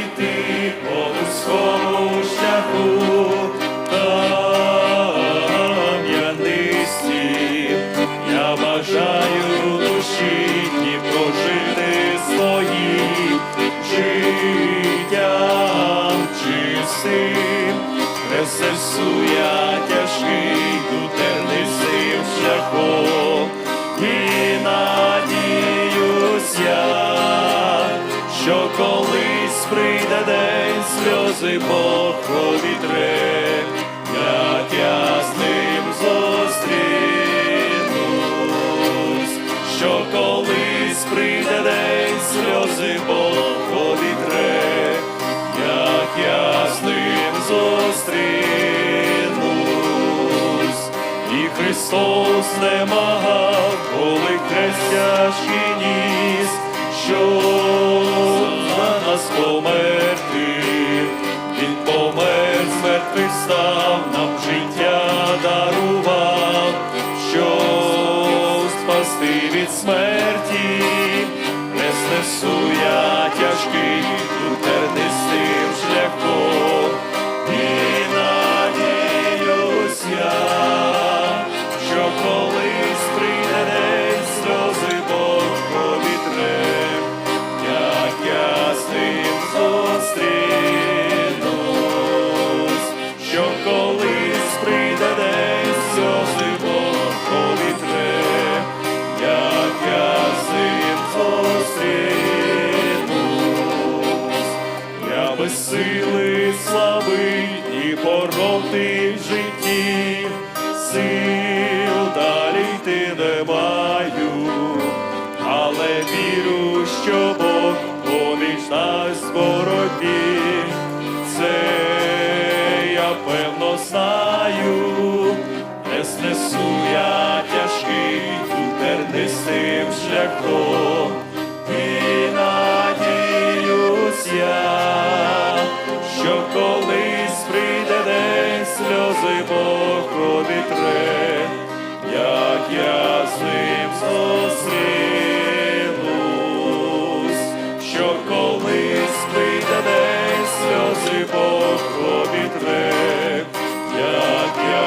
йти по вузькому шляху кам'янисті. Я бажаю душі дні прожити свої життям чистим, Пресесу я тяжкий, дутерний сим шляхом, і надіюсь я, що колись прийде день сльози Бог повітре, як я з ним зустрінусь, що колись прийде день сльози Бог повітре, як я з ним зустрінусь, і Христос не магав, коли хрест ніс, що несу я тяжкий у тернистим шляхом і надіюсь я, що колись прийде день сльози Бог повітре, як я з ним зор. проти в житті, сил далі йти не маю, але вірю, що Бог поміж нас боротьбі. Це я певно знаю, не снесу я тяжкий утер нестим шляхом і надіюсь я, що. вітре, як я з що колись прийде день сльози Бог обітре, як я.